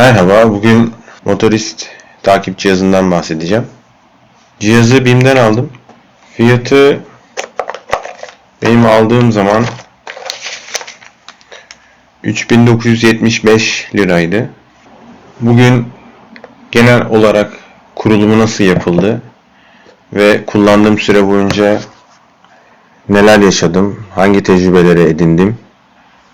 Merhaba, bugün motorist takip cihazından bahsedeceğim. Cihazı BİM'den aldım. Fiyatı benim aldığım zaman 3975 liraydı. Bugün genel olarak kurulumu nasıl yapıldı ve kullandığım süre boyunca neler yaşadım, hangi tecrübeleri edindim,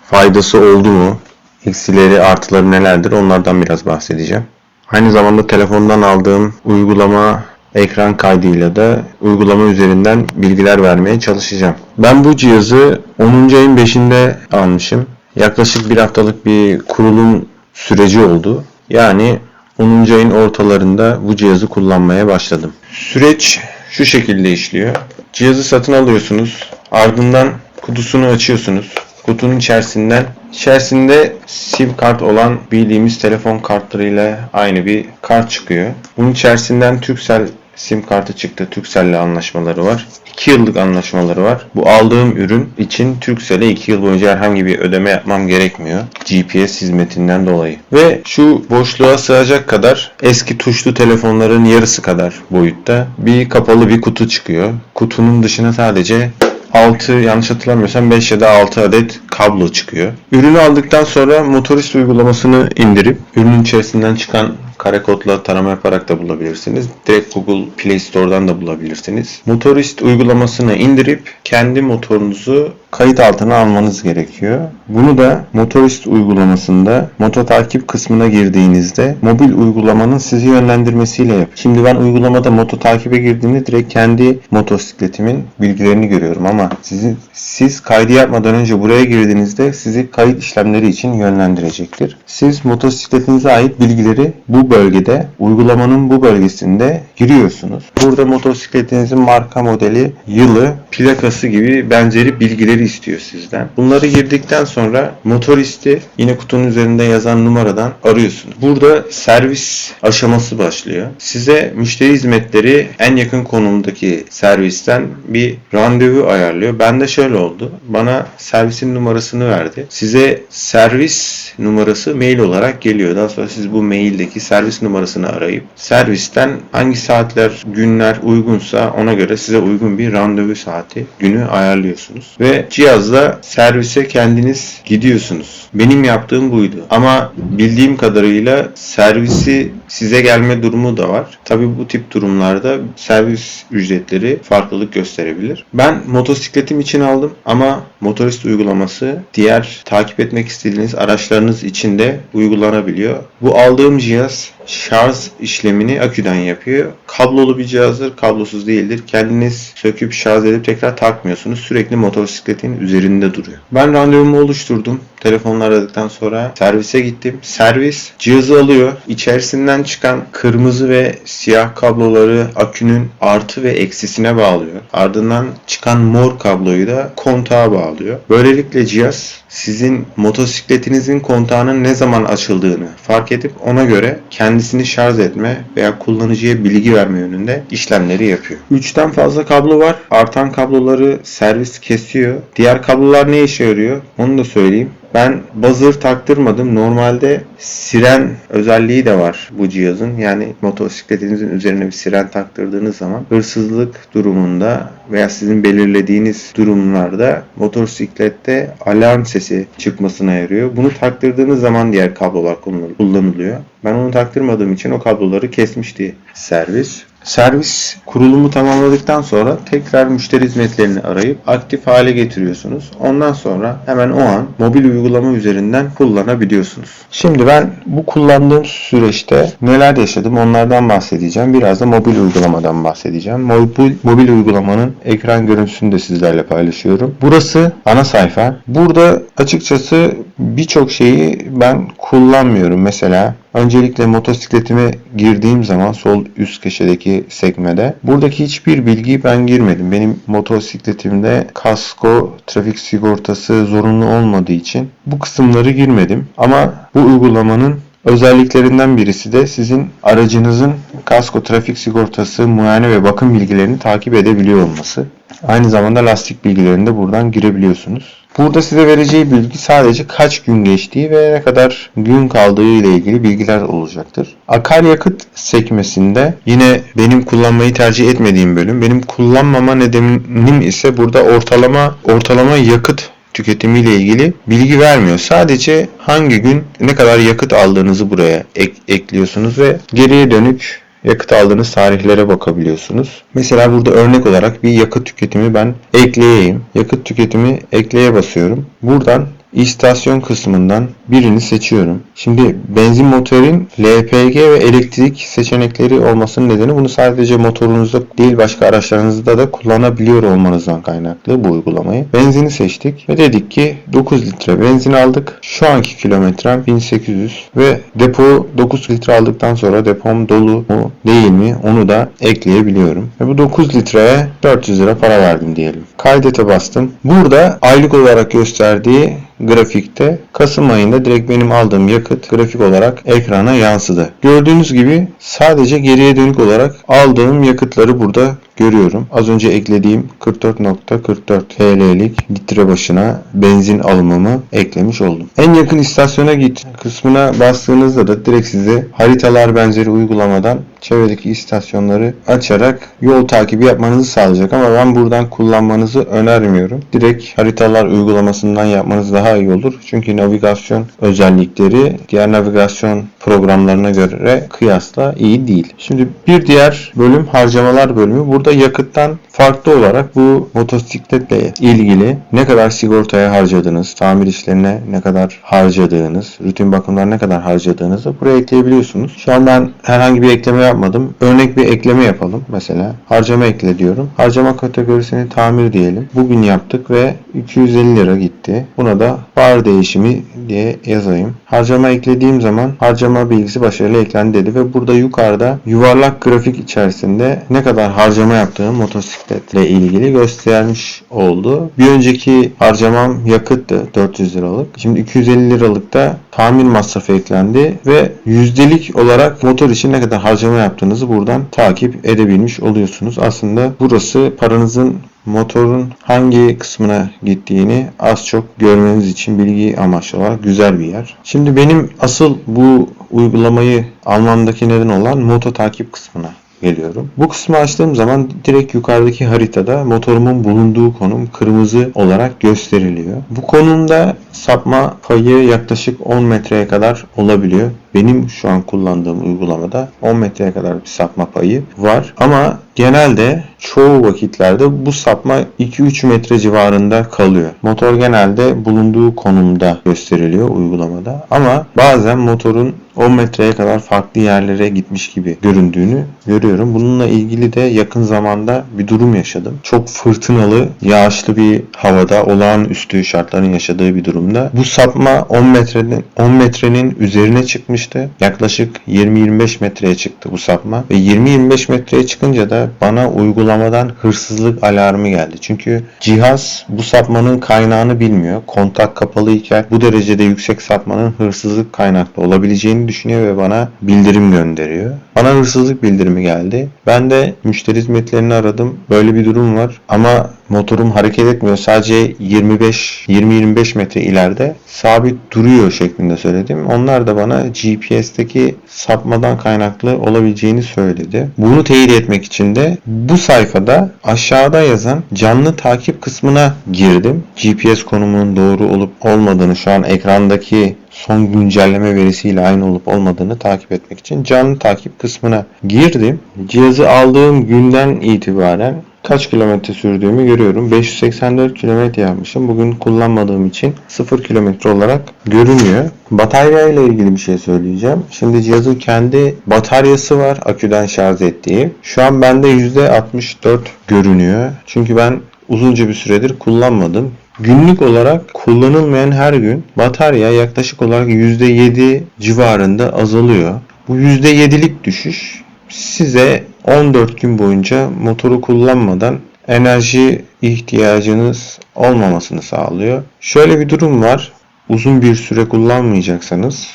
faydası oldu mu, eksileri, artıları nelerdir onlardan biraz bahsedeceğim. Aynı zamanda telefondan aldığım uygulama ekran kaydıyla da uygulama üzerinden bilgiler vermeye çalışacağım. Ben bu cihazı 10. ayın 5'inde almışım. Yaklaşık bir haftalık bir kurulum süreci oldu. Yani 10. ayın ortalarında bu cihazı kullanmaya başladım. Süreç şu şekilde işliyor. Cihazı satın alıyorsunuz. Ardından kutusunu açıyorsunuz. Kutunun içerisinden içerisinde sim kart olan bildiğimiz telefon kartlarıyla aynı bir kart çıkıyor. Bunun içerisinden Turkcell sim kartı çıktı. Turkcell'le anlaşmaları var. 2 yıllık anlaşmaları var. Bu aldığım ürün için Turkcell'e 2 yıl boyunca herhangi bir ödeme yapmam gerekmiyor. GPS hizmetinden dolayı. Ve şu boşluğa sığacak kadar eski tuşlu telefonların yarısı kadar boyutta bir kapalı bir kutu çıkıyor. Kutunun dışına sadece 6 yanlış hatırlamıyorsam 5 ya da 6 adet kablo çıkıyor. Ürünü aldıktan sonra motorist uygulamasını indirip ürünün içerisinden çıkan kare kodla tarama yaparak da bulabilirsiniz. Direkt Google Play Store'dan da bulabilirsiniz. Motorist uygulamasını indirip kendi motorunuzu kayıt altına almanız gerekiyor. Bunu da motorist uygulamasında moto takip kısmına girdiğinizde mobil uygulamanın sizi yönlendirmesiyle yap. Şimdi ben uygulamada moto takibe girdiğimde direkt kendi motosikletimin bilgilerini görüyorum ama sizin siz kaydı yapmadan önce buraya girdiğinizde sizi kayıt işlemleri için yönlendirecektir. Siz motosikletinize ait bilgileri bu bölgede uygulamanın bu bölgesinde giriyorsunuz. Burada motosikletinizin marka modeli, yılı, plakası gibi benzeri bilgileri istiyor sizden. Bunları girdikten sonra motoristi yine kutunun üzerinde yazan numaradan arıyorsunuz. Burada servis aşaması başlıyor. Size müşteri hizmetleri en yakın konumdaki servisten bir randevu ayarlıyor. Ben de şöyle oldu. Bana servisin numarasını verdi. Size servis numarası mail olarak geliyor. Daha sonra siz bu maildeki servis numarasını arayıp servisten hangi saatler, günler uygunsa ona göre size uygun bir randevu saati, günü ayarlıyorsunuz. Ve cihazla servise kendiniz gidiyorsunuz. Benim yaptığım buydu. Ama bildiğim kadarıyla servisi size gelme durumu da var. Tabii bu tip durumlarda servis ücretleri farklılık gösterebilir. Ben motosikletim için aldım ama motorist uygulaması diğer takip etmek istediğiniz araçlarınız için de uygulanabiliyor. Bu aldığım cihaz şarj işlemini aküden yapıyor. Kablolu bir cihazdır, kablosuz değildir. Kendiniz söküp şarj edip tekrar takmıyorsunuz. Sürekli motosikletin üzerinde duruyor. Ben randevumu oluşturdum. Telefonla aradıktan sonra servise gittim. Servis cihazı alıyor. İçerisinden çıkan kırmızı ve siyah kabloları akünün artı ve eksisine bağlıyor. Ardından çıkan mor kabloyu da kontağa bağlıyor. Böylelikle cihaz sizin motosikletinizin kontağının ne zaman açıldığını fark edip ona göre kendisini şarj etme veya kullanıcıya bilgi verme yönünde işlemleri yapıyor. 3'ten fazla kablo var. Artan kabloları servis kesiyor. Diğer kablolar ne işe yarıyor? Onu da söyleyeyim. Ben buzzer taktırmadım. Normalde siren özelliği de var bu cihazın. Yani motosikletinizin üzerine bir siren taktırdığınız zaman hırsızlık durumunda veya sizin belirlediğiniz durumlarda motosiklette alarm sesi çıkmasına yarıyor. Bunu taktırdığınız zaman diğer kablolar kullanılıyor. Ben onu taktırmadığım için o kabloları kesmişti servis. Servis kurulumu tamamladıktan sonra tekrar müşteri hizmetlerini arayıp aktif hale getiriyorsunuz. Ondan sonra hemen o an mobil uygulama üzerinden kullanabiliyorsunuz. Şimdi ben bu kullandığım süreçte neler yaşadım onlardan bahsedeceğim. Biraz da mobil uygulamadan bahsedeceğim. Mobil, mobil uygulamanın ekran görüntüsünü de sizlerle paylaşıyorum. Burası ana sayfa. Burada açıkçası birçok şeyi ben kullanmıyorum. Mesela öncelikle motosikletime girdiğim zaman sol üst köşedeki sekmede buradaki hiçbir bilgiyi ben girmedim. Benim motosikletimde kasko, trafik sigortası zorunlu olmadığı için bu kısımları girmedim. Ama bu uygulamanın Özelliklerinden birisi de sizin aracınızın kasko, trafik sigortası, muayene ve bakım bilgilerini takip edebiliyor olması. Aynı zamanda lastik bilgilerini de buradan girebiliyorsunuz. Burada size vereceği bilgi sadece kaç gün geçtiği ve ne kadar gün kaldığı ile ilgili bilgiler olacaktır. Akaryakıt sekmesinde yine benim kullanmayı tercih etmediğim bölüm. Benim kullanmama nedenim ise burada ortalama ortalama yakıt tüketimiyle ilgili bilgi vermiyor. Sadece hangi gün ne kadar yakıt aldığınızı buraya ek- ekliyorsunuz ve geriye dönük yakıt aldığınız tarihlere bakabiliyorsunuz. Mesela burada örnek olarak bir yakıt tüketimi ben ekleyeyim. Yakıt tüketimi ekleye basıyorum. Buradan istasyon kısmından birini seçiyorum. Şimdi benzin motorun LPG ve elektrik seçenekleri olmasının nedeni bunu sadece motorunuzda değil başka araçlarınızda da kullanabiliyor olmanızdan kaynaklı bu uygulamayı. Benzini seçtik ve dedik ki 9 litre benzin aldık. Şu anki kilometrem 1800 ve depo 9 litre aldıktan sonra depom dolu mu değil mi onu da ekleyebiliyorum. Ve bu 9 litreye 400 lira para verdim diyelim. Kaydete bastım. Burada aylık olarak gösterdiği grafikte Kasım ayında direkt benim aldığım yakıt grafik olarak ekrana yansıdı. Gördüğünüz gibi sadece geriye dönük olarak aldığım yakıtları burada görüyorum. Az önce eklediğim 44.44 TL'lik litre başına benzin alımımı eklemiş oldum. En yakın istasyona git kısmına bastığınızda da direkt size haritalar benzeri uygulamadan çevredeki istasyonları açarak yol takibi yapmanızı sağlayacak ama ben buradan kullanmanızı önermiyorum. Direkt haritalar uygulamasından yapmanız daha iyi olur. Çünkü navigasyon özellikleri diğer navigasyon programlarına göre kıyasla iyi değil. Şimdi bir diğer bölüm harcamalar bölümü. Burada yakıttan farklı olarak bu motosikletle ilgili ne kadar sigortaya harcadığınız, tamir işlerine ne kadar harcadığınız, rutin bakımlar ne kadar harcadığınızı buraya ekleyebiliyorsunuz. Şu an ben herhangi bir ekleme yapmadım. Örnek bir ekleme yapalım. Mesela harcama ekle diyorum. Harcama kategorisini tamir diyelim. Bugün yaptık ve 250 lira gitti. Buna da bar değişimi diye yazayım. Harcama eklediğim zaman harcama bilgisi başarılı eklendi dedi ve burada yukarıda yuvarlak grafik içerisinde ne kadar harcama yaptığım motosikletle ilgili göstermiş oldu. Bir önceki harcamam yakıttı 400 liralık. Şimdi 250 liralık da tamir masrafı eklendi ve yüzdelik olarak motor için ne kadar harcama yaptığınızı buradan takip edebilmiş oluyorsunuz. Aslında burası paranızın motorun hangi kısmına gittiğini az çok görmeniz için bilgi amaçlı olarak güzel bir yer. Şimdi benim asıl bu uygulamayı almamdaki neden olan moto takip kısmına geliyorum. Bu kısmı açtığım zaman direkt yukarıdaki haritada motorumun bulunduğu konum kırmızı olarak gösteriliyor. Bu konumda sapma payı yaklaşık 10 metreye kadar olabiliyor. Benim şu an kullandığım uygulamada 10 metreye kadar bir sapma payı var. Ama genelde çoğu vakitlerde bu sapma 2-3 metre civarında kalıyor. Motor genelde bulunduğu konumda gösteriliyor uygulamada. Ama bazen motorun 10 metreye kadar farklı yerlere gitmiş gibi göründüğünü görüyorum. Bununla ilgili de yakın zamanda bir durum yaşadım. Çok fırtınalı, yağışlı bir havada olağanüstü şartların yaşadığı bir durumda. Bu sapma 10 metrenin 10 metrenin üzerine çıkmıştı. Yaklaşık 20-25 metreye çıktı bu sapma ve 20-25 metreye çıkınca da bana uygulamadan hırsızlık alarmı geldi. Çünkü cihaz bu sapmanın kaynağını bilmiyor. Kontak kapalı iken bu derecede yüksek sapmanın hırsızlık kaynaklı olabileceğini düşünüyor ve bana bildirim gönderiyor. Bana hırsızlık bildirimi geldi. Ben de müşteri hizmetlerini aradım. Böyle bir durum var ama motorum hareket etmiyor. Sadece 25 20-25 metre ileride sabit duruyor şeklinde söyledim. Onlar da bana GPS'teki sapmadan kaynaklı olabileceğini söyledi. Bunu teyit etmek için de bu sayfada aşağıda yazan canlı takip kısmına girdim. GPS konumunun doğru olup olmadığını şu an ekrandaki son güncelleme verisiyle aynı olup olmadığını takip etmek için canlı takip kısmına girdim. Cihazı aldığım günden itibaren kaç kilometre sürdüğümü görüyorum. 584 kilometre yapmışım. Bugün kullanmadığım için 0 kilometre olarak görünüyor. Batarya ile ilgili bir şey söyleyeceğim. Şimdi cihazın kendi bataryası var aküden şarj ettiği. Şu an bende %64 görünüyor. Çünkü ben uzunca bir süredir kullanmadım. Günlük olarak kullanılmayan her gün batarya yaklaşık olarak %7 civarında azalıyor. Bu %7'lik düşüş size 14 gün boyunca motoru kullanmadan enerji ihtiyacınız olmamasını sağlıyor. Şöyle bir durum var. Uzun bir süre kullanmayacaksanız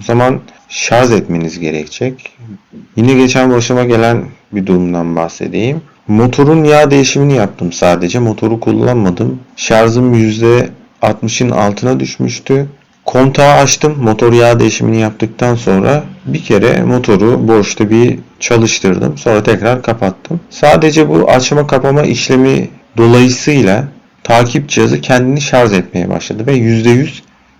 o zaman şarj etmeniz gerekecek. Yine geçen başıma gelen bir durumdan bahsedeyim. Motorun yağ değişimini yaptım sadece. Motoru kullanmadım. Şarjım 60'ın altına düşmüştü. Kontağı açtım. Motor yağ değişimini yaptıktan sonra bir kere motoru boşta bir çalıştırdım. Sonra tekrar kapattım. Sadece bu açma kapama işlemi dolayısıyla takip cihazı kendini şarj etmeye başladı ve %100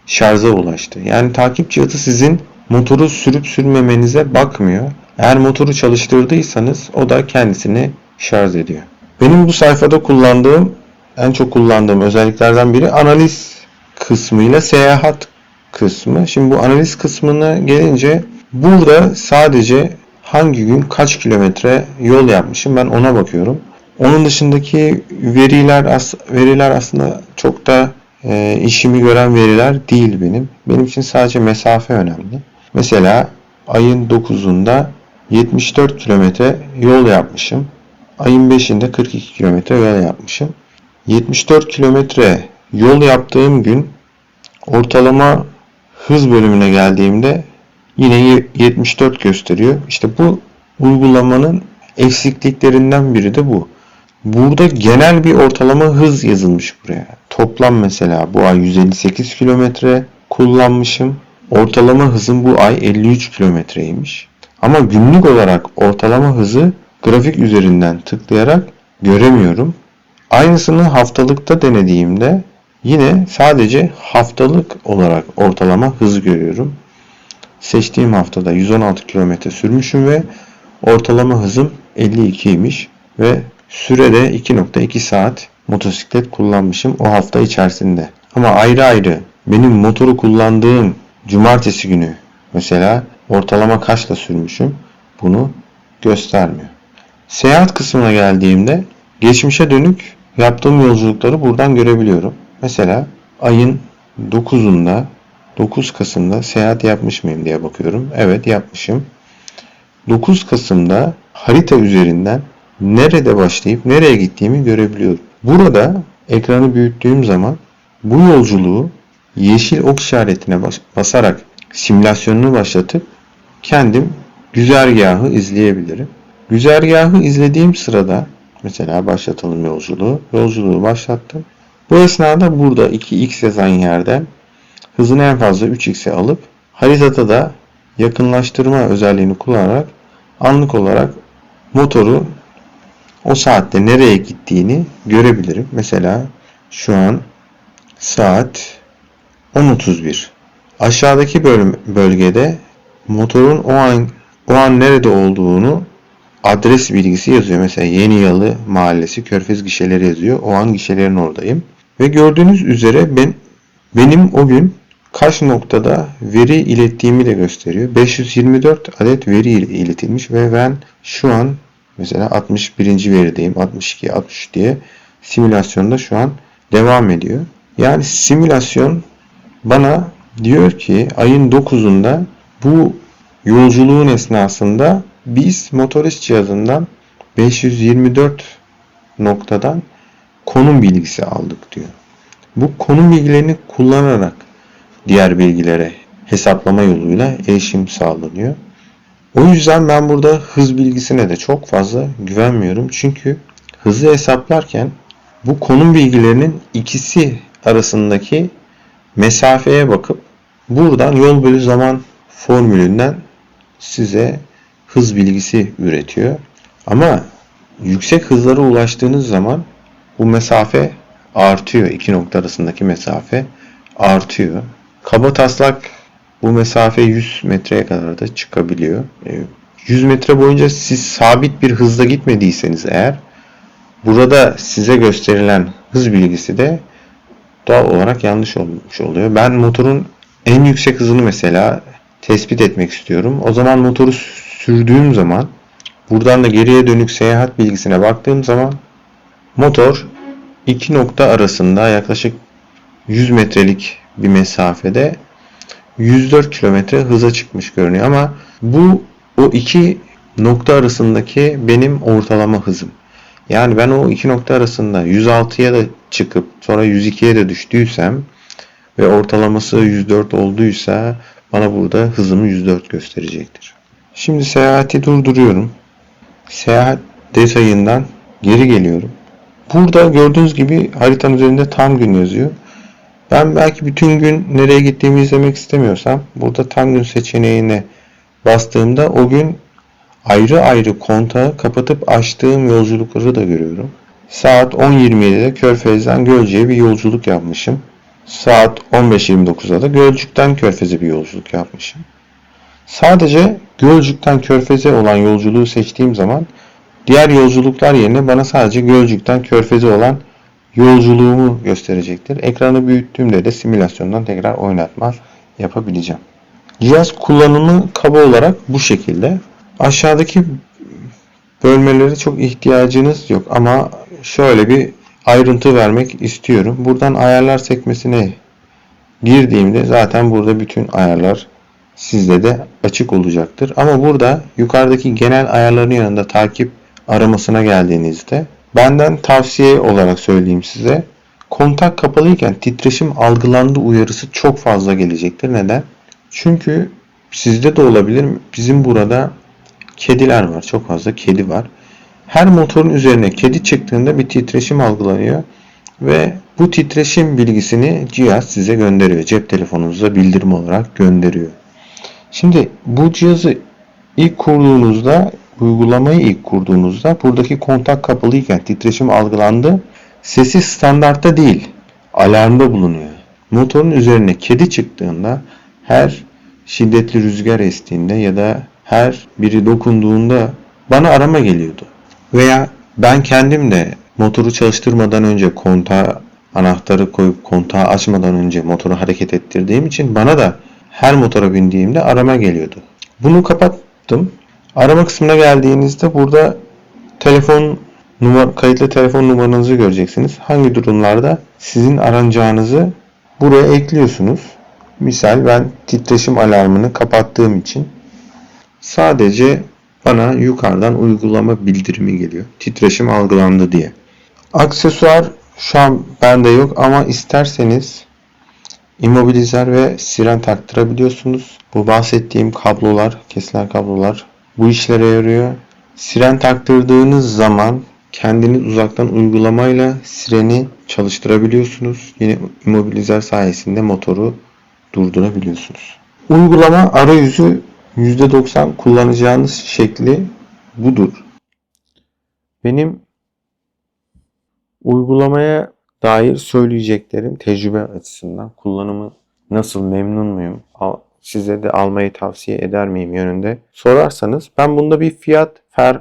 şarja ulaştı. Yani takip cihazı sizin motoru sürüp sürmemenize bakmıyor. Eğer motoru çalıştırdıysanız o da kendisini şarj ediyor. Benim bu sayfada kullandığım, en çok kullandığım özelliklerden biri analiz kısmıyla seyahat kısmı. Şimdi bu analiz kısmına gelince burada sadece hangi gün kaç kilometre yol yapmışım ben ona bakıyorum. Onun dışındaki veriler as veriler aslında çok da e, işimi gören veriler değil benim. Benim için sadece mesafe önemli. Mesela ayın 9'unda 74 kilometre yol yapmışım. Ayın 5'inde 42 kilometre yol yapmışım. 74 kilometre yol yaptığım gün ortalama hız bölümüne geldiğimde yine 74 gösteriyor. İşte bu uygulamanın eksikliklerinden biri de bu. Burada genel bir ortalama hız yazılmış buraya. Toplam mesela bu ay 158 kilometre kullanmışım. Ortalama hızım bu ay 53 kilometreymiş. Ama günlük olarak ortalama hızı grafik üzerinden tıklayarak göremiyorum. Aynısını haftalıkta denediğimde yine sadece haftalık olarak ortalama hızı görüyorum. Seçtiğim haftada 116 kilometre sürmüşüm ve ortalama hızım 52'ymiş ve sürede 2.2 saat motosiklet kullanmışım o hafta içerisinde. Ama ayrı ayrı benim motoru kullandığım cumartesi günü mesela ortalama kaçla sürmüşüm bunu göstermiyor. Seyahat kısmına geldiğimde geçmişe dönük yaptığım yolculukları buradan görebiliyorum. Mesela ayın 9'unda 9 Kasım'da seyahat yapmış mıyım diye bakıyorum. Evet yapmışım. 9 Kasım'da harita üzerinden nerede başlayıp nereye gittiğimi görebiliyorum. Burada ekranı büyüttüğüm zaman bu yolculuğu yeşil ok işaretine basarak simülasyonunu başlatıp kendim güzergahı izleyebilirim. Güzergahı izlediğim sırada mesela başlatalım yolculuğu. Yolculuğu başlattım. Bu esnada burada 2x yazan yerden hızını en fazla 3x'e alıp haritada da yakınlaştırma özelliğini kullanarak anlık olarak motoru o saatte nereye gittiğini görebilirim. Mesela şu an saat 10.31. Aşağıdaki bölüm, bölgede motorun o an o an nerede olduğunu adres bilgisi yazıyor. Mesela Yeni Yalı Mahallesi Körfez gişeleri yazıyor. O an gişelerin oradayım. Ve gördüğünüz üzere ben benim o gün kaç noktada veri ilettiğimi de gösteriyor. 524 adet veri iletilmiş ve ben şu an mesela 61. verideyim. 62, 63 diye simülasyonda şu an devam ediyor. Yani simülasyon bana diyor ki ayın 9'unda bu yolculuğun esnasında biz motorist cihazından 524 noktadan konum bilgisi aldık diyor. Bu konum bilgilerini kullanarak diğer bilgilere hesaplama yoluyla erişim sağlanıyor. O yüzden ben burada hız bilgisine de çok fazla güvenmiyorum. Çünkü hızı hesaplarken bu konum bilgilerinin ikisi arasındaki mesafeye bakıp buradan yol bölü zaman formülünden size hız bilgisi üretiyor. Ama yüksek hızlara ulaştığınız zaman bu mesafe artıyor. İki nokta arasındaki mesafe artıyor. Kaba taslak bu mesafe 100 metreye kadar da çıkabiliyor. 100 e, metre boyunca siz sabit bir hızda gitmediyseniz eğer burada size gösterilen hız bilgisi de doğal olarak yanlış olmuş oluyor. Ben motorun en yüksek hızını mesela tespit etmek istiyorum. O zaman motoru sürdüğüm zaman buradan da geriye dönük seyahat bilgisine baktığım zaman motor iki nokta arasında yaklaşık 100 metrelik bir mesafede 104 kilometre hıza çıkmış görünüyor ama bu o iki nokta arasındaki benim ortalama hızım. Yani ben o iki nokta arasında 106'ya da çıkıp sonra 102'ye de düştüysem ve ortalaması 104 olduysa bana burada hızımı 104 gösterecektir. Şimdi seyahati durduruyorum. Seyahat detayından geri geliyorum. Burada gördüğünüz gibi haritanın üzerinde tam gün yazıyor. Ben belki bütün gün nereye gittiğimi izlemek istemiyorsam burada tam gün seçeneğine bastığımda o gün ayrı ayrı kontağı kapatıp açtığım yolculukları da görüyorum. Saat 10.27'de Körfez'den Gölcük'e bir yolculuk yapmışım. Saat 15.29'da da Gölcük'ten Körfez'e bir yolculuk yapmışım. Sadece Gölcük'ten Körfez'e olan yolculuğu seçtiğim zaman diğer yolculuklar yerine bana sadece Gölcük'ten Körfez'e olan yolculuğumu gösterecektir. Ekranı büyüttüğümde de simülasyondan tekrar oynatma yapabileceğim. Cihaz kullanımı kaba olarak bu şekilde. Aşağıdaki bölmelere çok ihtiyacınız yok ama şöyle bir ayrıntı vermek istiyorum. Buradan ayarlar sekmesine girdiğimde zaten burada bütün ayarlar sizde de açık olacaktır. Ama burada yukarıdaki genel ayarların yanında takip aramasına geldiğinizde benden tavsiye olarak söyleyeyim size. Kontak kapalıyken titreşim algılandı uyarısı çok fazla gelecektir. Neden? Çünkü sizde de olabilir. Bizim burada kediler var. Çok fazla kedi var. Her motorun üzerine kedi çıktığında bir titreşim algılanıyor ve bu titreşim bilgisini cihaz size gönderiyor. Cep telefonunuza bildirim olarak gönderiyor. Şimdi bu cihazı ilk kurduğunuzda, uygulamayı ilk kurduğunuzda buradaki kontak kapalıyken titreşim algılandı. Sesi standartta değil, alarmda bulunuyor. Motorun üzerine kedi çıktığında her şiddetli rüzgar estiğinde ya da her biri dokunduğunda bana arama geliyordu. Veya ben kendim de motoru çalıştırmadan önce kontağı anahtarı koyup kontağı açmadan önce motoru hareket ettirdiğim için bana da her motora bindiğimde arama geliyordu. Bunu kapattım. Arama kısmına geldiğinizde burada telefon numara, kayıtlı telefon numaranızı göreceksiniz. Hangi durumlarda sizin aranacağınızı buraya ekliyorsunuz. Misal ben titreşim alarmını kapattığım için sadece bana yukarıdan uygulama bildirimi geliyor. Titreşim algılandı diye. Aksesuar şu an bende yok ama isterseniz immobilizer ve siren taktırabiliyorsunuz. Bu bahsettiğim kablolar, kesilen kablolar bu işlere yarıyor. Siren taktırdığınız zaman kendiniz uzaktan uygulamayla sireni çalıştırabiliyorsunuz. Yine immobilizer sayesinde motoru durdurabiliyorsunuz. Uygulama arayüzü %90 kullanacağınız şekli budur. Benim uygulamaya dair söyleyeceklerim tecrübe açısından kullanımı nasıl memnun muyum? Size de almayı tavsiye eder miyim yönünde sorarsanız ben bunda bir fiyat fer,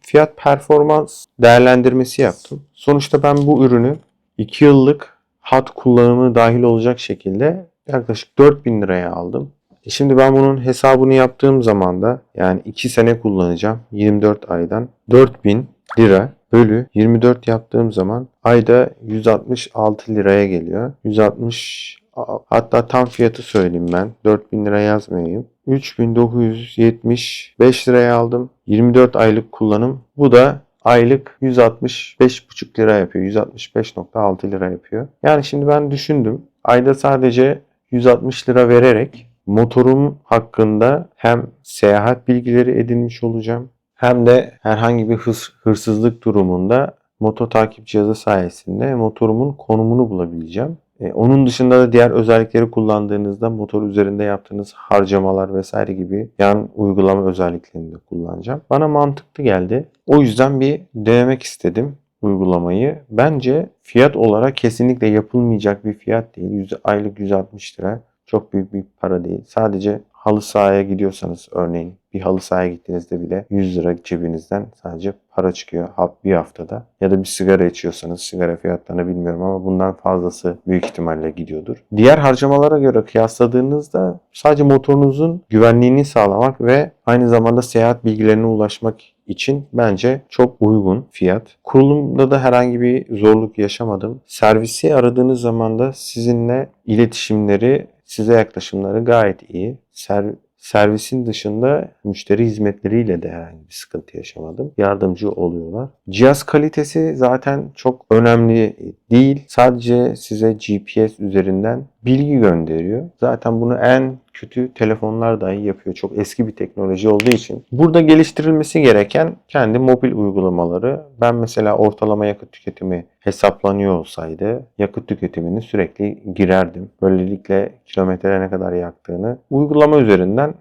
fiyat performans değerlendirmesi yaptım. Sonuçta ben bu ürünü 2 yıllık hat kullanımı dahil olacak şekilde yaklaşık 4000 liraya aldım. E Şimdi ben bunun hesabını yaptığım zaman da yani 2 sene kullanacağım. 24 aydan 4000 lira bölü 24 yaptığım zaman ayda 166 liraya geliyor. 160 hatta tam fiyatı söyleyeyim ben. 4000 lira yazmayayım. 3975 liraya aldım. 24 aylık kullanım. Bu da aylık 165,5 lira yapıyor. 165.6 lira yapıyor. Yani şimdi ben düşündüm. Ayda sadece 160 lira vererek motorum hakkında hem seyahat bilgileri edinmiş olacağım hem de herhangi bir hırs- hırsızlık durumunda moto takip cihazı sayesinde motorumun konumunu bulabileceğim. E, onun dışında da diğer özellikleri kullandığınızda motor üzerinde yaptığınız harcamalar vesaire gibi yan uygulama özelliklerini de kullanacağım. Bana mantıklı geldi. O yüzden bir denemek istedim uygulamayı. Bence fiyat olarak kesinlikle yapılmayacak bir fiyat değil. Aylık 160 lira. Çok büyük bir para değil. Sadece halı sahaya gidiyorsanız örneğin bir halı sahaya gittiğinizde bile 100 lira cebinizden sadece para çıkıyor bir haftada. Ya da bir sigara içiyorsanız sigara fiyatlarını bilmiyorum ama bundan fazlası büyük ihtimalle gidiyordur. Diğer harcamalara göre kıyasladığınızda sadece motorunuzun güvenliğini sağlamak ve aynı zamanda seyahat bilgilerine ulaşmak için bence çok uygun fiyat. Kurulumda da herhangi bir zorluk yaşamadım. Servisi aradığınız zaman da sizinle iletişimleri, size yaklaşımları gayet iyi. Ser- Servisin dışında müşteri hizmetleriyle de herhangi bir sıkıntı yaşamadım. Yardımcı oluyorlar. Cihaz kalitesi zaten çok önemli değil. Sadece size GPS üzerinden bilgi gönderiyor. Zaten bunu en kötü telefonlar dahi yapıyor. Çok eski bir teknoloji olduğu için. Burada geliştirilmesi gereken kendi mobil uygulamaları. Ben mesela ortalama yakıt tüketimi hesaplanıyor olsaydı yakıt tüketimini sürekli girerdim. Böylelikle kilometre ne kadar yaktığını uygulama üzerinden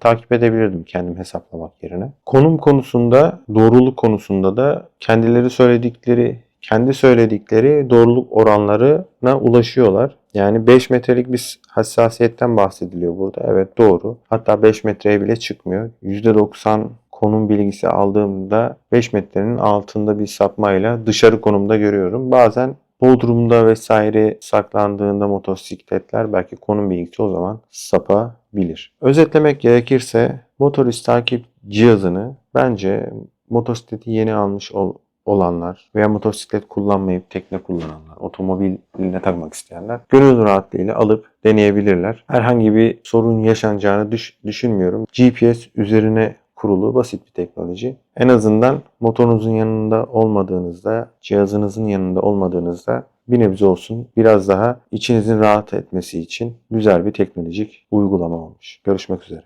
takip edebilirdim kendim hesaplamak yerine. Konum konusunda, doğruluk konusunda da kendileri söyledikleri, kendi söyledikleri doğruluk oranlarına ulaşıyorlar. Yani 5 metrelik bir hassasiyetten bahsediliyor burada. Evet doğru. Hatta 5 metreye bile çıkmıyor. %90 konum bilgisi aldığımda 5 metrenin altında bir sapmayla dışarı konumda görüyorum. Bazen Bodrum'da vesaire saklandığında motosikletler belki konum bilgisi o zaman sapabilir. Özetlemek gerekirse motorist takip cihazını bence motosikleti yeni almış ol- olanlar veya motosiklet kullanmayıp tekne kullananlar, otomobiline takmak isteyenler gönül rahatlığıyla alıp deneyebilirler. Herhangi bir sorun yaşanacağını düş- düşünmüyorum. GPS üzerine kurulu basit bir teknoloji. En azından motorunuzun yanında olmadığınızda, cihazınızın yanında olmadığınızda bir nebze olsun biraz daha içinizin rahat etmesi için güzel bir teknolojik uygulama olmuş. Görüşmek üzere.